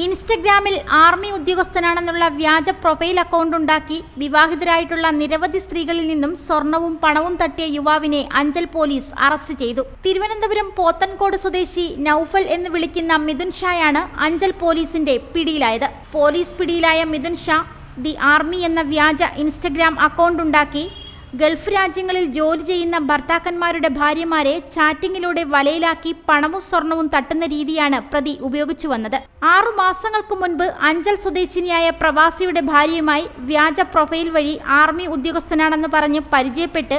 ഇൻസ്റ്റഗ്രാമിൽ ആർമി ഉദ്യോഗസ്ഥനാണെന്നുള്ള വ്യാജ profile account ഉണ്ടാക്കി വിവാഹിതരായിട്ടുള്ള നിരവധി സ്ത്രീകളിൽ നിന്നും സ്വർണവും പണവും തട്ടിയ യുവാവിനെ അഞ്ചൽ പോലീസ് അറസ്റ്റ് ചെയ്തു. തിരുവനന്തപുരം പോത്തൻകോട് സ്വദേശി നൌഫൽ എന്ന് വിളിക്കുന്ന മിഥുൻ ഷായാണ് അഞ്ചൽ പോലീസിന്റെ പിടിയിലായത്. പോലീസ് പിടിയിലായ മിഥുൻ ഷാ ദി ആർമി എന്ന വ്യാജ ഇൻസ്റ്റഗ്രാം അക്കൗണ്ട് ഉണ്ടാക്കി ഗൾഫ് രാജ്യങ്ങളിൽ ജോലി ചെയ്യുന്ന ഭർത്താക്കന്മാരുടെ ഭാര്യമാരെ ചാറ്റിങ്ങിലൂടെ വലയിലാക്കി പണവും സ്വർണവും തട്ടുന്ന രീതിയാണ് പ്രതി ഉപയോഗിച്ചു വന്നത്. ആറു മാസങ്ങൾക്കു മുൻപ് അഞ്ചൽ സ്വദേശിനിയായ പ്രവാസിയുടെ ഭാര്യയുമായി വ്യാജ പ്രൊഫൈൽ വഴി ആർമി ഉദ്യോഗസ്ഥനാണെന്ന് പറഞ്ഞ് പരിചയപ്പെട്ട്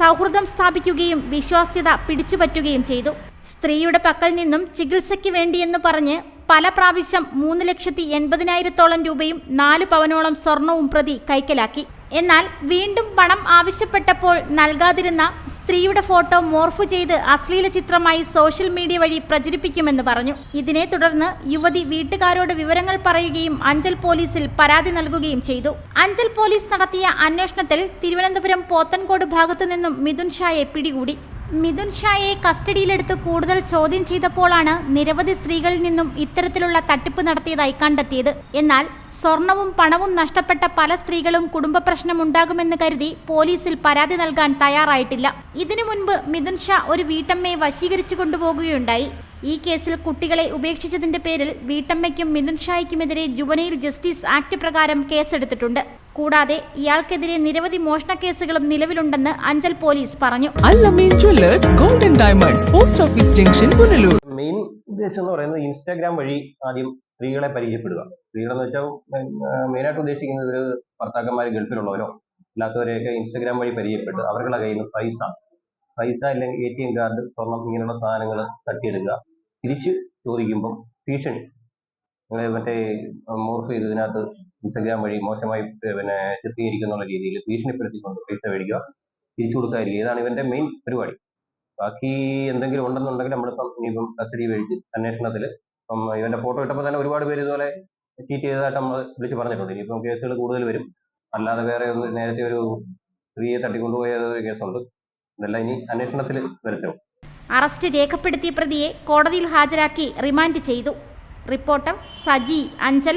സൗഹൃദം സ്ഥാപിക്കുകയും വിശ്വാസ്യത പിടിച്ചുപറ്റുകയും ചെയ്തു. സ്ത്രീയുടെ പക്കൽ നിന്നും ചികിത്സയ്ക്ക് വേണ്ടിയെന്ന് പറഞ്ഞ് പല പ്രാവശ്യം മൂന്ന് ലക്ഷത്തി എൺപതിനായിരത്തോളം രൂപയും നാല് പവനോളം സ്വർണവും പ്രതി കൈക്കലാക്കി. എന്നാൽ വീണ്ടും പണം ആവശ്യപ്പെട്ടപ്പോൾ നൽകാതിരുന്ന സ്ത്രീയുടെ ഫോട്ടോ മോർഫ് ചെയ്ത് അശ്ലീല ചിത്രമായി സോഷ്യൽ മീഡിയ വഴി പ്രചരിപ്പിക്കുമെന്ന് പറഞ്ഞു. ഇതിനെ തുടർന്ന് യുവതി വീട്ടുകാരോട് വിവരങ്ങൾ പറയുകയും അഞ്ചൽ പോലീസിൽ പരാതി നൽകുകയും ചെയ്തു. അഞ്ചൽ പോലീസ് നടത്തിയ അന്വേഷണത്തിൽ തിരുവനന്തപുരം പോത്തൻകോട് ഭാഗത്തു നിന്നും മിഥുൻ ഷായെ പിടികൂടി. മിഥുൻ ഷായെ കസ്റ്റഡിയിലെടുത്ത് കൂടുതൽ ചോദ്യം ചെയ്തപ്പോഴാണ് നിരവധി സ്ത്രീകളിൽ നിന്നും ഇത്തരത്തിലുള്ള തട്ടിപ്പ് നടത്തിയതായി കണ്ടെത്തിയത്. എന്നാൽ സ്വർണവും പണവും നഷ്ടപ്പെട്ട പല സ്ത്രീകളും കുടുംബ പ്രശ്നമുണ്ടാകുമെന്ന് കരുതി പോലീസിൽ പരാതി നൽകാൻ തയ്യാറായിട്ടില്ല. ഇതിനു മുൻപ് മിഥുൻ ഷാ ഒരു വീട്ടമ്മയെ വശീകരിച്ചു കൊണ്ടുപോകുകയുണ്ടായി. ഈ കേസിൽ കുട്ടികളെ ഉപേക്ഷിച്ചതിന്റെ പേരിൽ വീട്ടമ്മയ്ക്കും മിഥുൻ ഷായ്ക്കുമെതിരെ ജുവനൈൽ ജസ്റ്റിസ് ആക്ട് പ്രകാരം കേസെടുത്തിട്ടുണ്ട്. കൂടാതെ ഇയാൾക്കെതിരെ നിരവധി മോഷണ കേസുകളും നിലവിലുണ്ടെന്ന് അഞ്ചൽ പോലീസ് പറഞ്ഞു. Golden diamonds post office junction Punalur main ഉദ്ദേശം എന്ന് പറയുന്നത് ഇൻസ്റ്റാഗ്രാം വഴി ആദ്യം സ്ത്രീകളെ പരിചയപ്പെടുക. സ്ത്രീകളെന്ന് വെച്ചാൽ മെയിനായിട്ട് ഉദ്ദേശിക്കുന്നത് ഇവർ ഭർത്താക്കന്മാർ ഗൾഫിലുള്ളവരോ അല്ലാത്തവരെയൊക്കെ ഇൻസ്റ്റാഗ്രാം വഴി പരിചയപ്പെട്ട് അവരുടെ കയ്യിൽ നിന്ന് പൈസ പൈസ അല്ലെങ്കിൽ എ ടി എം കാർഡ് സ്വർണം ഇങ്ങനെയുള്ള സാധനങ്ങൾ തട്ടിയെടുക്കുക. തിരിച്ച് ചോദിക്കുമ്പം ഭീഷണി. മറ്റേ മോർഫ് ചെയ്ത് ഇതിനകത്ത് ഇൻസ്റ്റാഗ്രാം വഴി മോശമായി പിന്നെ ചിത്രീകരിക്കുന്ന രീതിയിൽ ഭീഷണിപ്പെടുത്തിക്കൊണ്ട് പൈസ മേടിക്കുക തിരിച്ചു കൊടുക്കാതിരിക്കുക. ഇതാണ് ഇവന്റെ മെയിൻ പരിപാടി. ബാക്കി എന്തെങ്കിലും ഉണ്ടെന്നുണ്ടെങ്കിൽ നമ്മളിപ്പം ഇനിയിപ്പം കസ്റ്റഡി മേടിച്ച് അന്വേഷണത്തിൽ ഇപ്പം ഇവന്റെ ഫോട്ടോ ഇട്ടപ്പോൾ തന്നെ ഒരുപാട് പേര് ഇതുപോലെ ചീറ്റ് ചെയ്തതായിട്ട് നമ്മൾ വിളിച്ച് പറഞ്ഞിട്ടുണ്ട്. ഇനിയിപ്പം കേസുകൾ കൂടുതൽ വരും. അല്ലാതെ വേറെ ഒന്ന് നേരത്തെ ഒരു സ്ത്രീയെ തട്ടിക്കൊണ്ടുപോയ ഒരു കേസുണ്ട്. ഇതെല്ലാം ഇനി അന്വേഷണത്തിൽ വരുത്തും. അറസ്റ്റ് രേഖപ്പെടുത്തിയ പ്രതിയെ കോടതിയിൽ ഹാജരാക്കി റിമാൻഡ് ചെയ്തു. റിപ്പോർട്ടർ സജി അഞ്ചൽ.